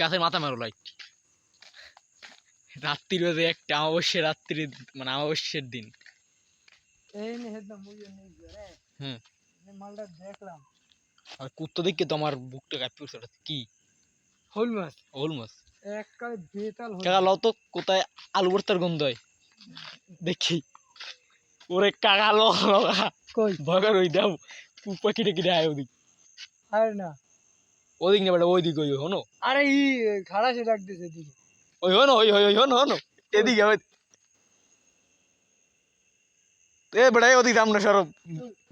গাছের মাথা মারো লাইট রাত্রির বাজে একটা অমাবস্যা রাত্রি মানে অমাবস্যের দিন। হুম। মালটা দেখলাম। আর কুত্তো দেখে তো আমার বুকটা কাঁপি উঠছে কি? হল মাছ। ওল মাছ। এককালে বেতাল হল কাকা লও তো কোথায় আলু ভর্তার গন্ধ হয়? দেখি। ওরে কাকা লো লগা কই? ভগার ওই দাও পুপা কিটে কিটে আয় ওদিক। আরে না। ওদিক না বেটা ওই দিক ওই হনো? আরে ই খাড়া সে ডাক দিছে দিকে ওই হনো ওই ওই ওই হনো হনো? এদিকে ওই। এ বেটা ওদিক আমরা সরব।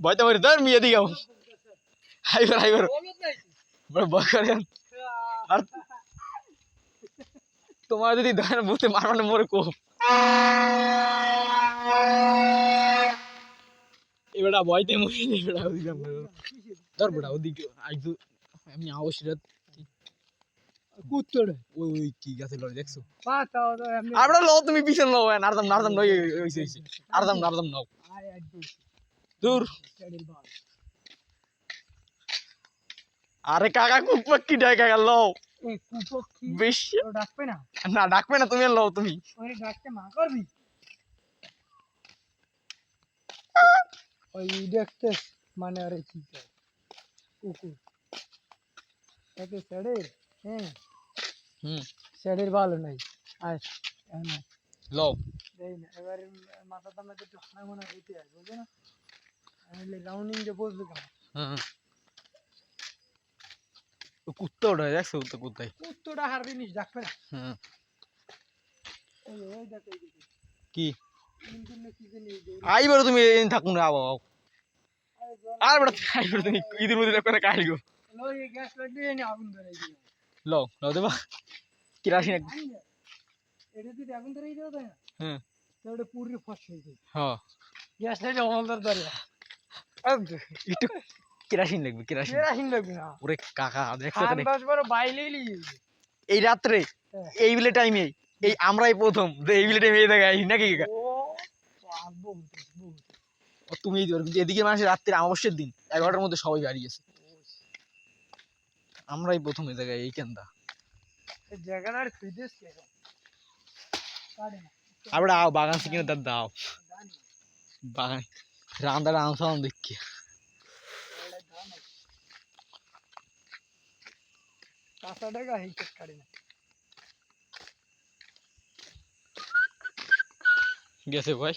ভয়তে মারি ধর মি এদিকে আও। হাইবার হাইবার বড় ভয় করে। আর তোমার যদি ধরেন বুঝতে মারবানে মরে কো। এবারে ভয়তে মরে এবারে ওদিকে ধর বেটা ওদিকে আইজু। আমি আওসিরাত কুত্তড়ে ওই ওই কি গাছে লড়ে দেখছ? পাতাও আমরা লো তুমি পিছন লো নারদাম নারদাম নই হইছে হইছে নারদাম নারদাম নাও। দূর। আরে কাকা কুপা কি ডাই কাকা লো এই বেশি। ডাকবে না? না ডাকবে না তুমি লো তুমি। ওরে ডাকতে মা করবি? ওই দেখতে মানে আরে কি কুকুর। একে ছেড়ে হ্যাঁ? হুম। ছেড়ের ভালো নাই। এখন লো দেই না এবারে মাথা টামা একটু হানা মনে হইতে হয় বুঝছ না? রাউন্ডিং যে বসবে কেন ও কুত্তা ওটা দেখছ তো কুত্তাই কুত্তটা হার জিনিস ডাকবে না হ্যাঁ এই এই দেখ কি? এই আইবার তুমি থাকুন আও আরে আর বেটা আইবার তুমি ঈদের মধ্যে না কাহিল গো এই গ্যাস লাগবে এনে আগুন ধরে দিও লো লো দেবা। কিরাসিন এক আইন না। এটা যদি আগুন ধরে দিও তাই না হ্যাঁ। তাহলে পুরি ফস হয়ে যায় হ্যাঁ গ্যাস লাগে অমলদার ধরে একটু কিরাসিন লাগবে কিরাসিন কেরাসিন লাগবে না। ওরে কাকা দেখছ তো দশ বারো বাইলেই এই রাত্রে হ্যাঁ। এই বিলে টাইমে এই। আমরাই প্রথম যে এই বিলে টাইমে এই নাকি কাকা? তুমি এদিকে মানুষের রাত্রে অমাবস্যার দিন এগারোটার মধ্যে সবাই বাড়ি গেছে। আমরাই প্রথম এই জায়গায় এই কেন্দা জায়গাটা আর আও বাগান থেকে তার দাও। বাগান রান্দার আনসাম দেখি। কাঁচা টাকা হিচেট কাটে না। গেছে ভাই।